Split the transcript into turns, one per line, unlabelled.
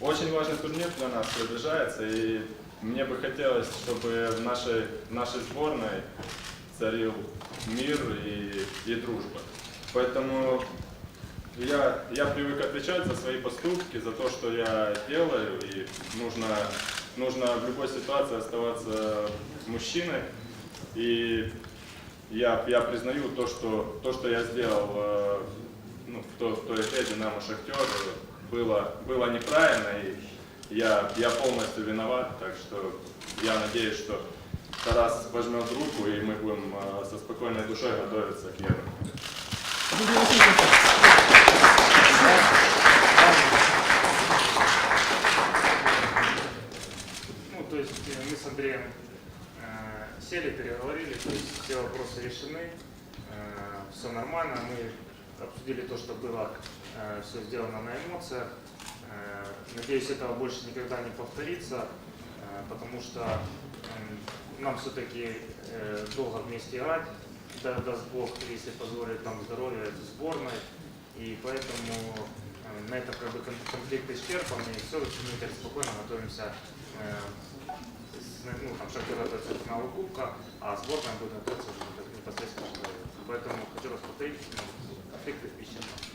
Очень важный турнир для нас приближается, и мне бы хотелось, чтобы в нашей, в нашей сборной царил мир и, и дружба. Поэтому я, я привык отвечать за свои поступки, за то, что я делаю, и нужно, нужно в любой ситуации оставаться мужчиной. И я, я признаю то, что, то, что я сделал э, ну, в, той, в той игре «Динамо Шахтер», было, было неправильно, и я, я полностью виноват, так что я надеюсь, что Тарас возьмет руку, и мы будем э, со спокойной душой готовиться к Евро.
Ну, то есть э, мы с Андреем э, сели, переговорили, то есть все вопросы решены, все нормально, мы обсудили то, что было все сделано на эмоциях. Э, надеюсь, этого больше никогда не повторится, э, потому что м, нам все-таки долго вместе играть, да, даст Бог, если позволит нам здоровье сборной, и поэтому э, на этом как бы кон- конфликт исчерпан, и все, мы теперь спокойно готовимся э, ну, там, Шахтер готовится к финалу Кубка, а сборная будет готовиться уже непосредственно Поэтому хочу вас повторить, Tek bir şey yapalım.